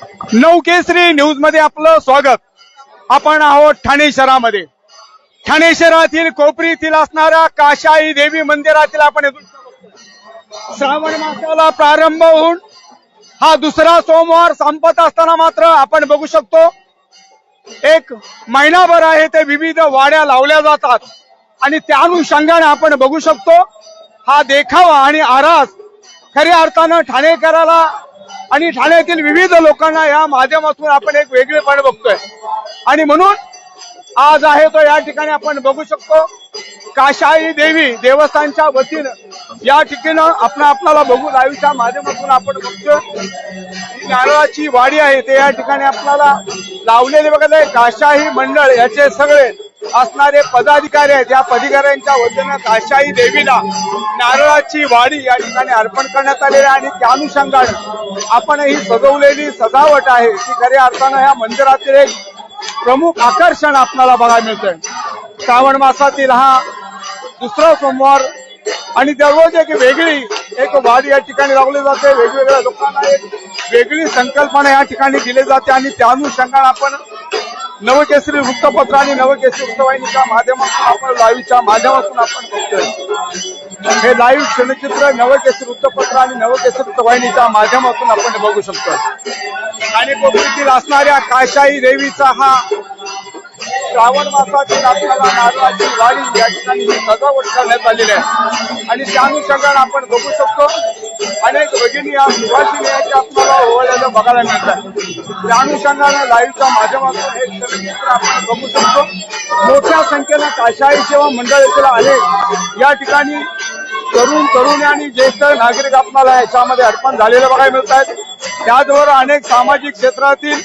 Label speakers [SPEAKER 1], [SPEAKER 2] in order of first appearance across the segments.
[SPEAKER 1] नवकेसरी न्यूजमध्ये आपलं स्वागत. आपण आहोत ठाणे शहरामध्ये. ठाणे शहरातील कोपरीतील असणाऱ्या काशाई देवी मंदिरातील आपण श्रावण मासाला प्रारंभ होऊन हा दुसरा सोमवार संपत असताना मात्र आपण बघू शकतो एक महिनाभर आहे ते विविध वाड्या लावल्या जातात. आणि त्या अनुषंगाने आपण बघू शकतो हा देखावा आणि आरास खऱ्या अर्थानं ठाणेकराला आणि ठाण्यातील विविध लोकांना या माध्यमातून आपण एक वेगळेपण बघतोय. आणि म्हणून आज आहे तो या ठिकाणी आपण बघू शकतो. काशाई देवी देवस्थानच्या वतीनं या ठिकाणी आपण आपल्याला बघू लाईव्हच्या माध्यमातून आपण बघतोय. नारळाची वाडी आहे ते या ठिकाणी आपल्याला लावलेले बघत आहे काशाही मंडळ याचे सगळे असणारे पदाधिकारी आहेत. या पदाधिकाऱ्यांच्या वतीनं काशाई देवीला नारळाची वाडी या ठिकाणी अर्पण करण्यात आलेली आहे आणि त्या अनुषंगाने आपण ही सजवलेली सजावट आहे ती खऱ्या अर्थानं या मंदिरातील एक प्रमुख आकर्षण आपल्याला बघायला मिळतंय. श्रावण मासातील हा दुसरा सोमवार आणि दररोज एक वेगळी एक वाडी या ठिकाणी लावली जाते. वेगवेगळ्या लोकांना एक वेगळी संकल्पना या ठिकाणी दिली जाते आणि त्या अनुषंगाने आपण नवकेसरी वृत्तपत्र आणि नवकेसरी वृत्तवाहिनीच्या माध्यमातून आपण लाईव्हच्या माध्यमातून आपण बघतोय. हे लाईव्ह क्षणचित्र नवकेसरी वृत्तपत्र आणि नवकेसरी वृत्तवाहिनीच्या माध्यमातून आपण बघू शकतो आणि कोकणीतील असणाऱ्या काशाई देवीचा हा श्रावण मासातील आपल्याला नारळाची वाडी या ठिकाणी सजावट करण्यात आलेली आहे. आणि त्या अनुषंगाने आपण बघू शकतो अनेक भगिनी या सुभाषिनी आपल्याला ओवाळलेलं बघायला मिळतात. त्या अनुषंगाने लाईव्हच्या माध्यमातून हे चलचित्र आपण बघू शकतो. मोठ्या संख्येनं काशाई सेवा मंडळातील आले. या ठिकाणी तरुण तरुण आणि ज्येष्ठ नागरिक आपल्याला याच्यामध्ये अर्पण झालेले बघायला मिळत आहेत त्याचबरोबर अनेक सामाजिक क्षेत्रातील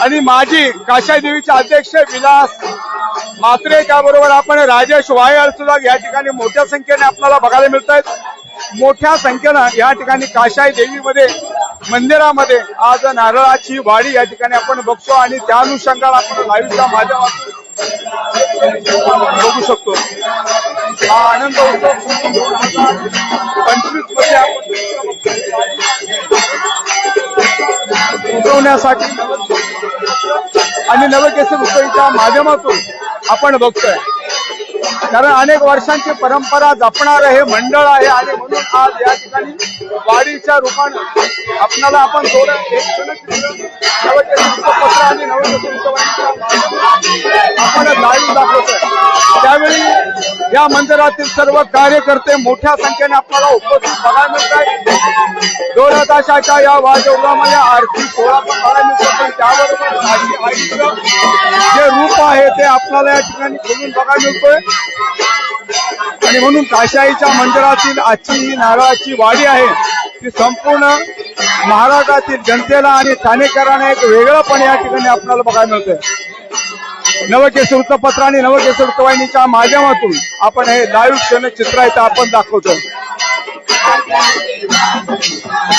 [SPEAKER 1] आणि माजी काशाई देवीचे अध्यक्ष विलास मात्रे त्याबरोबर आपण राजेश वायर सुद्धा या ठिकाणी मोठ्या संख्येने आपल्याला बघायला मिळत आहेत मोठ्या संख्येनं या ठिकाणी काशाई देवीमध्ये मंदिरामध्ये आज नारळाची वाडी या ठिकाणी आपण बघतो आणि त्या अनुषंगाला आपण लाईव्हच्या माध्यमातून बघू शकतो. हा आनंद उत्सव पंचवीसमध्ये आपण उजवण्यासाठी आणि नवकेसर उत्सवीच्या माध्यमातून आपण बघतोय. कारण अनेक वर्षांची परंपरा जपणारं हे मंडळ आहे आणि म्हणून आज या ठिकाणी वाडीच्या रूपानं आपणाला आपण वृत्तपत्र आणि आपण लाईव्ह दाखवतोय. त्यावेळी या मंदिरातील सर्व कार्यकर्ते मोठ्या संख्येने आपल्याला उपस्थित बघायला मिळत आहेत. दोन तासाच्या या वाजवण्यामध्ये आरती सोळा पण बघायला मिळतो पण त्याबरोबर आईचं जे रूप आहे ते आपल्याला या ठिकाणी खोलून बघायला मिळतोय. आणि म्हणून काशाईच्या मंदिरातील आजची ही नारळाची वाडी आहे ती संपूर्ण महाराष्ट्रातील जनतेला आणि ठाणेकरांना एक वेगळंपण या ठिकाणी आपल्याला बघायला मिळतंय. नवकेश वृत्तपत्र आणि नवकेश वृत्तवाहिनीच्या माध्यमातून आपण हे लाईव्ह क्षण चित्र आहे आपण दाखवतो.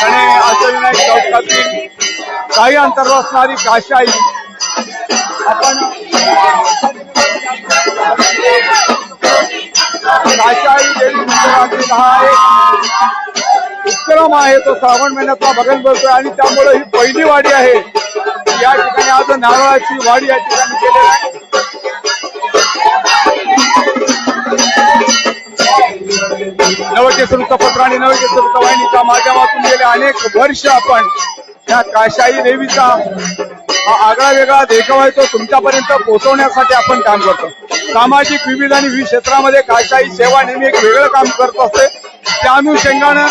[SPEAKER 1] आणि अष्टविनायक चौकातील काही अंतर्गत असणारी काशाई आपण काशाई देवी मंदिरातील हा? एक उपक्रम आहे तो श्रावण महिन्यातला बघायला भरतोय आणि त्यामुळे ही पहिली वाडी आहे. या ठिकाणी आज नारळाची वाडी या ठिकाणी केलेली आहे. नवकेश वृत्तपत्र आणि नवकेश वृत्तवाहिनीच्या माध्यमातून गेले अनेक वर्ष आपण. या काशाई देवीचा हा आगळा वेगळा देखावा आहे तो तुमच्यापर्यंत पोहोचवण्यासाठी आपण काम करतो. सामाजिक विविध आणि विविध क्षेत्रामध्ये काशाई सेवा नेहमी एक वेगळं काम करत असते. त्या अनुषंगानं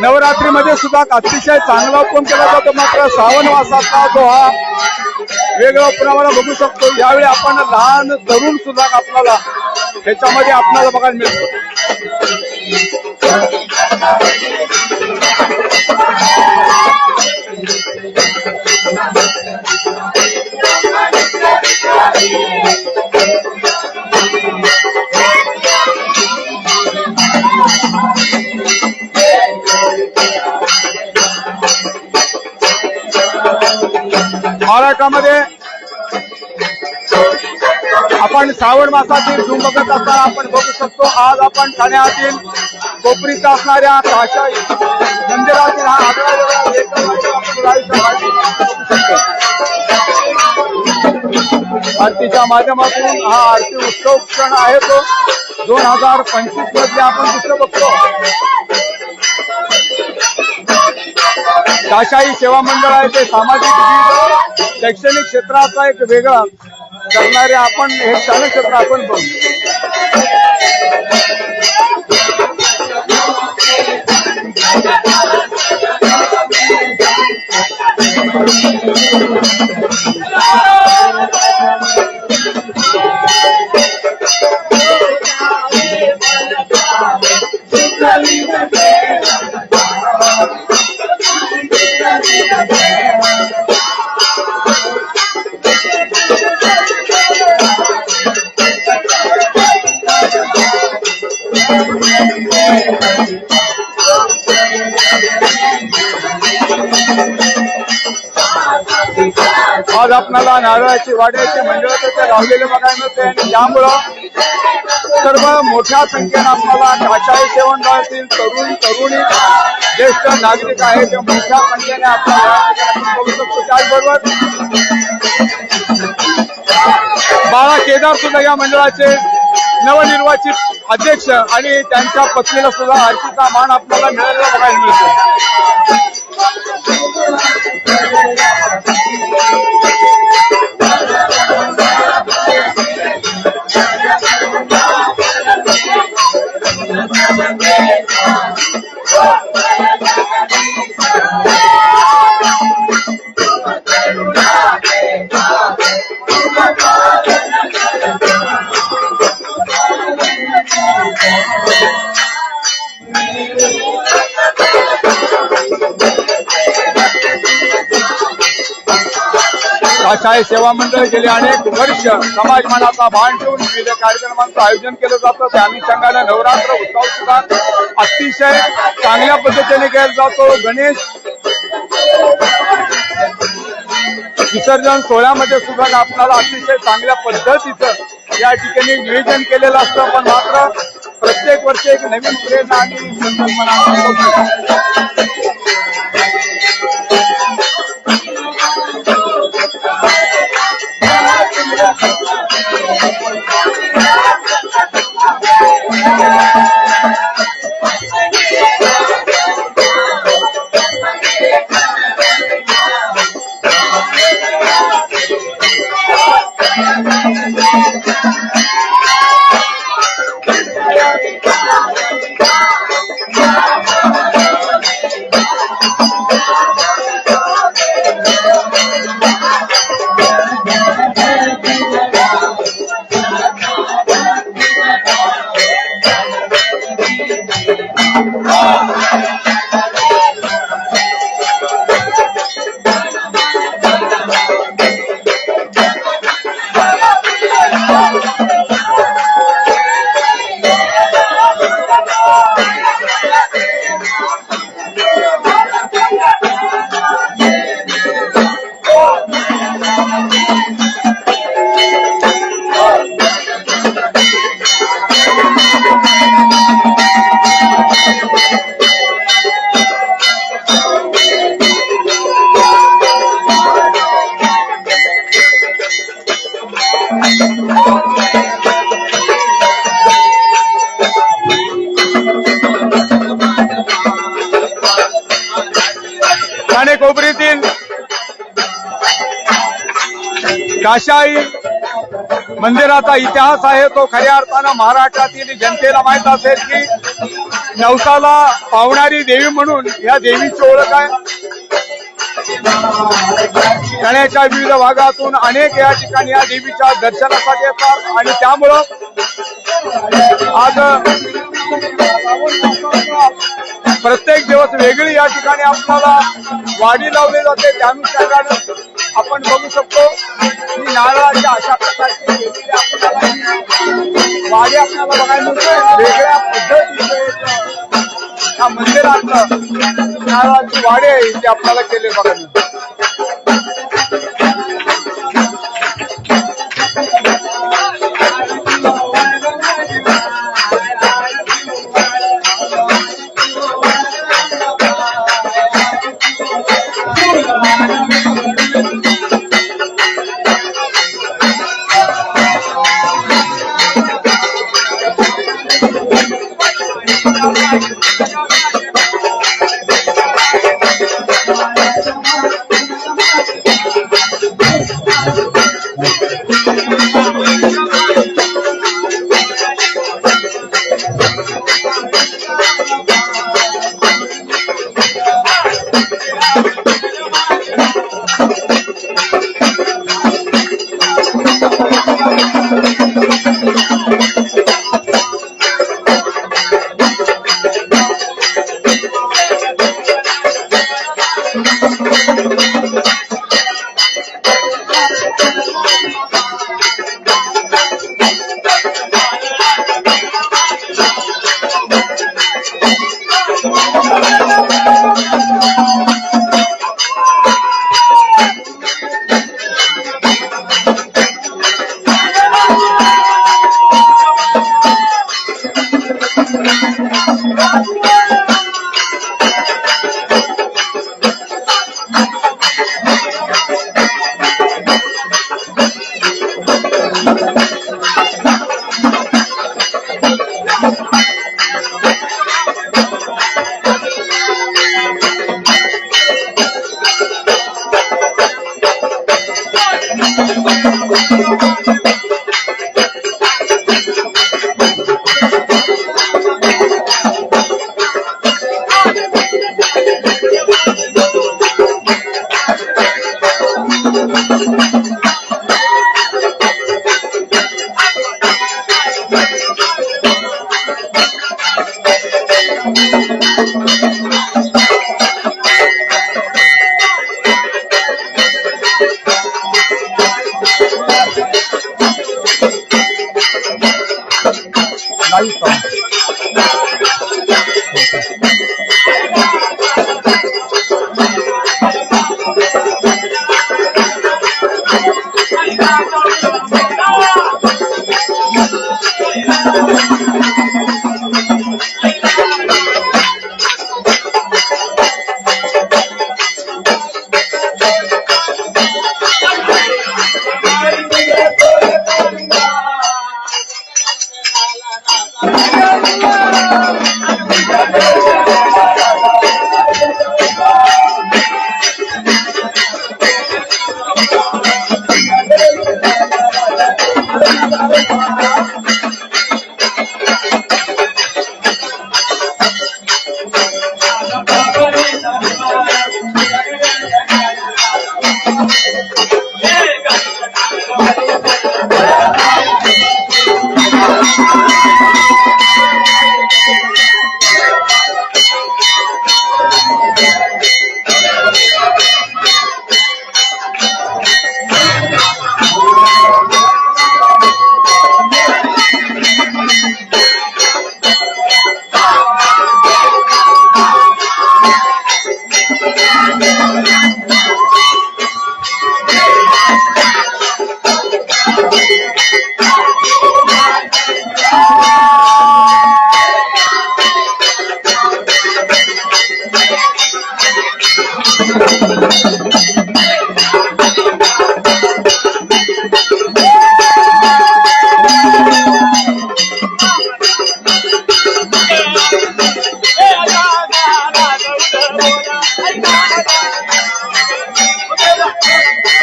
[SPEAKER 1] नवरात्रीमध्ये सुद्धा अतिशय चांगला उपक्रम केला जातो. मात्र श्रावण मासाचा जो हा वेगळा प्रमाणे बघू शकतो यावेळी आपण लहान तरुण सुद्धा आपल्याला त्याच्यामध्ये आपल्याला बघायला मिळतो. विधेयकामध्ये आपण श्रावण मासातील झुम बघत असताना आपण बघू शकतो आज आपण ठाण्यातील कोपरीत असणाऱ्या काशाई मंदिरातील हा आरतीच्या माध्यमातून हा आरती उत्सव क्षण आहे तो. दोन हजार पंचवीसमध्ये आपण दुसरं बघतो. आशाई सेवा मंडळ आहे ते सामाजिक शैक्षणिक क्षेत्राचा एक वेगळा करणारे आपण हे चालक क्षेत्र आपण बघू. आज आपल्याला नारळाची वाड्याची मंडळ ते लावलेले बघायला मिळते आणि यामुळं सर्व मोठ्या संख्येनं आपल्याला काशाई सेवन गावातील तरुण तरुणी ज्येष्ठ नागरिक आहेत ते मोठ्या संख्येने आपल्याला बघू शकतो त्याचबरोबर बाळा केदार सुद्धा या मंडळाचे नवनिर्वाचित अध्यक्ष आणि त्यांच्या पत्नीला सुद्धा आरतीचा मान आपल्याला मिळालेला बघायला मिळतो. शाळे सेवा मंडळ गेले अनेक वर्ष समाज मनाचा भान ठेवून विविध कार्यक्रमांचं आयोजन केलं जातं. त्या अनुषंगानं नवरात्र उत्सव सुद्धा अतिशय चांगल्या पद्धतीने केला जातो. गणेश विसर्जन सोहळ्यामध्ये सुद्धा आपल्याला अतिशय चांगल्या पद्धतीचं या ठिकाणी नियोजन केलेलं असतं. पण मात्र प्रत्येक वर्षी एक नवीन प्रेरणा आणि संकल्पना Thank you. ठाणे कोपरीतील काशाई मंदिराचा इतिहास आहे. तो खऱ्या अर्थानं महाराष्ट्रातील जनतेला माहीत असेल की नवसाला पावणारी देवी म्हणून या देवीची ओळख आहे. ठाण्याच्या विविध भागातून अनेक या ठिकाणी या देवीच्या दर्शनासाठी येतात. आणि त्यामुळं आज प्रत्येक दिवस वेगळी या ठिकाणी आपल्याला वाढी लावली जाते. त्यानुसार आपण बघू शकतो. की नारळाच्या अशा प्रकारची आपल्याला वाडी आपल्याला बघायला मिळते. वेगळ्या पद्धतीचे या मंदिरात नारळाची वाडे आहे ती आपल्याला केले बघायला मिळते.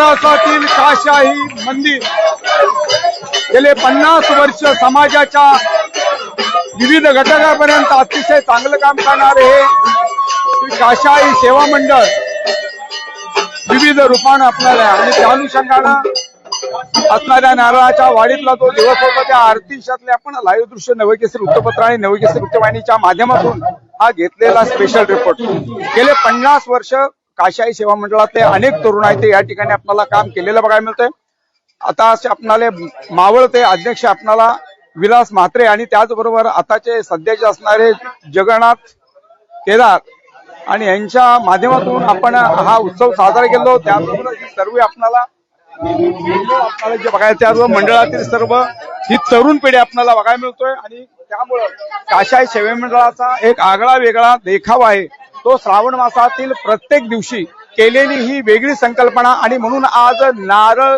[SPEAKER 1] महाराष्ट्रातील काशाही मंदिर गेले पन्नास वर्ष समाजाच्या विविध घटकापर्यंत अतिशय चांगलं काम करणारे हे श्री काशाही सेवा मंडळ विविध रूपानं आपल्याला आहे. आणि त्या अनुषंगानं असणाऱ्या नारळाच्या वाडीतला जो दिवस होता त्या आरतीशातले आपण लाईव्ह दृश्य नवकेसरी वृत्तपत्र आणि नवकेसरी वृत्तवाहिनीच्या माध्यमातून हा घेतलेला स्पेशल रिपोर्ट गेले पन्नास वर्ष काशाई सेवा मंडळातले अनेक तरुण आहेत ते या ठिकाणी आपल्याला काम केलेलं बघायला मिळतंय. आता असे आपणाले मावळते अध्यक्ष आपणाला विलास म्हात्रे आणि त्याचबरोबर आताचे सध्याचे असणारे जगन्नाथ केदार आणि यांच्या माध्यमातून आपण हा उत्सव साजरा केलो त्याबरोबर सर्व आपणाला आपल्याला जे बघायला त्या मंडळातील सर्व ही तरुण पिढी आपल्याला बघायला मिळतोय. आणि त्यामुळं काशाई सेवे मंडळाचा एक आगळा वेगळा देखावा आहे. तो श्रावण मासातील प्रत्येक दिवशी केलेली ही वेगळी संकल्पना आणि म्हणून आज नारळ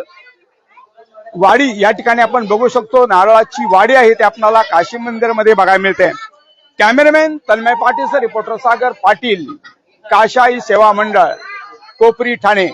[SPEAKER 1] वाडी या ठिकाणी आपण बघू शकतो. नारळाची वाडी आहे ते आपल्याला काशी मंदिरमध्ये बघायला मिळते. Cameraman Tanmay Patil sir reporter Sagar Patil Kashai Seva Mandal Kopri Thane.